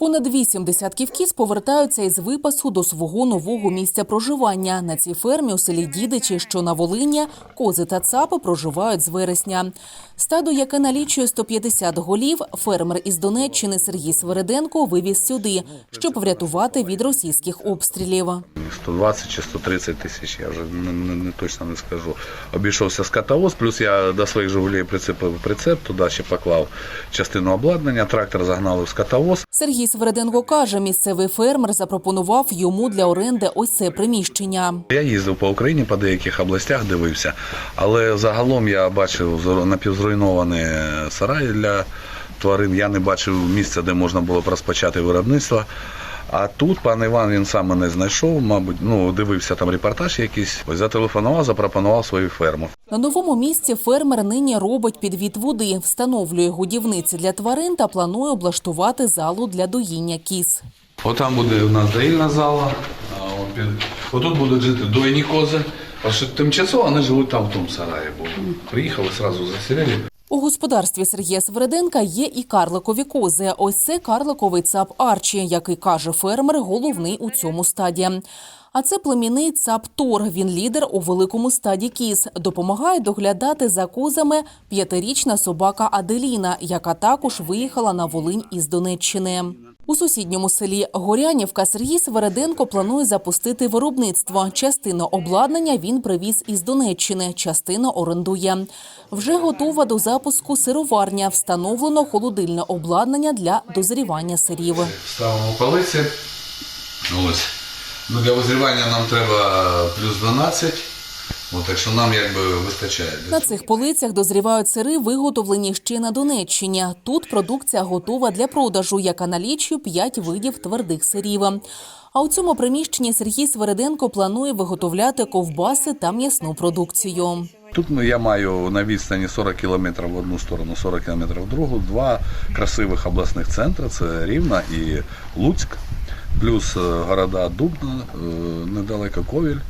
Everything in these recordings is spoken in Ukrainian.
Понад вісім десятків кіз повертаються із випасу до свого нового місця проживання. На цій фермі у селі Дідичі, що на Волині, кози та цапи проживають з вересня. Стадо, яке налічує 150 голів, фермер із Донеччини Сергій Свереденко вивіз сюди, щоб врятувати від російських обстрілів. 120 чи 130 тисяч, я вже не, не, не точно не скажу. Обійшовся скотовоз, плюс я до своїх «Жигулей» прицепив прицеп, туди ще поклав частину обладнання, трактор загнали в скотовоз. Сергій Свереденко каже, місцевий фермер запропонував йому для оренди ось це приміщення. Я їздив по Україні, по деяких областях дивився, але загалом я бачив зру- напівзруйновані сараї для тварин. Я не бачив місця, де можна було б розпочати виробництво. А тут пан Іван він сам мене знайшов, мабуть, ну дивився там репортаж якийсь. Ось зателефонував, запропонував свою ферму. На новому місці фермер нині робить підвід води, встановлює годівниці для тварин та планує облаштувати залу для доїння кіз. Отам буде у нас доїльна зала. А Отут будуть жити дойні кози. А що тимчасово вони живуть там в тому сараї. Бо приїхали, одразу заселили. У господарстві Сергія Свереденка є і карликові кози. Ось це карликовий цап Арчі, який каже фермер, головний у цьому стаді. А це племінний цап Тор. Він лідер у великому стаді кіз. Допомагає доглядати за козами п'ятирічна собака Аделіна, яка також виїхала на Волинь із Донеччини. У сусідньому селі Горянівка Сергій Свереденко планує запустити виробництво. Частину обладнання він привіз із Донеччини, частину орендує. Вже готова до запуску сироварня. Встановлено холодильне обладнання для дозрівання сирів. Ставимо полиці. Ось. Ну, для визрівання нам треба плюс 12. От, так що нам якби вистачає. На цих полицях дозрівають сири, виготовлені ще на Донеччині. Тут продукція готова для продажу, яка налічує 5 видів твердих сирів. А у цьому приміщенні Сергій Свереденко планує виготовляти ковбаси та м'ясну продукцію. Тут ну, я маю на відстані 40 кілометрів в одну сторону, 40 кілометрів в другу. Два красивих обласних центри це Рівна і Луцьк, плюс е, города Дубна, е, недалеко Ковіль.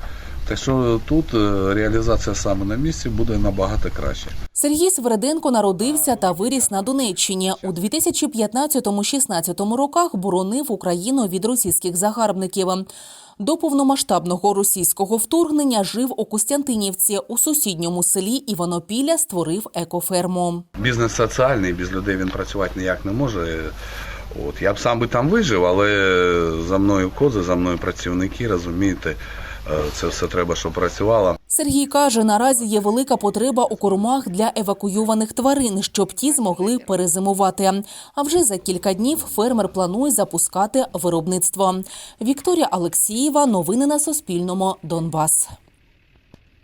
Так що тут е, реалізація саме на місці буде набагато краще. Сергій Свереденко народився та виріс на Донеччині. У 2015-16 роках боронив Україну від російських загарбників. До повномасштабного російського вторгнення жив у Костянтинівці. У сусідньому селі Іванопілля створив екоферму. Бізнес соціальний, без людей він працювати ніяк не може. От я б сам би там вижив, але за мною кози, за мною працівники, розумієте, це все треба, щоб працювало. Сергій каже, наразі є велика потреба у кормах для евакуйованих тварин, щоб ті змогли перезимувати. А вже за кілька днів фермер планує запускати виробництво. Вікторія Алексієва. Новини на Суспільному. Донбас.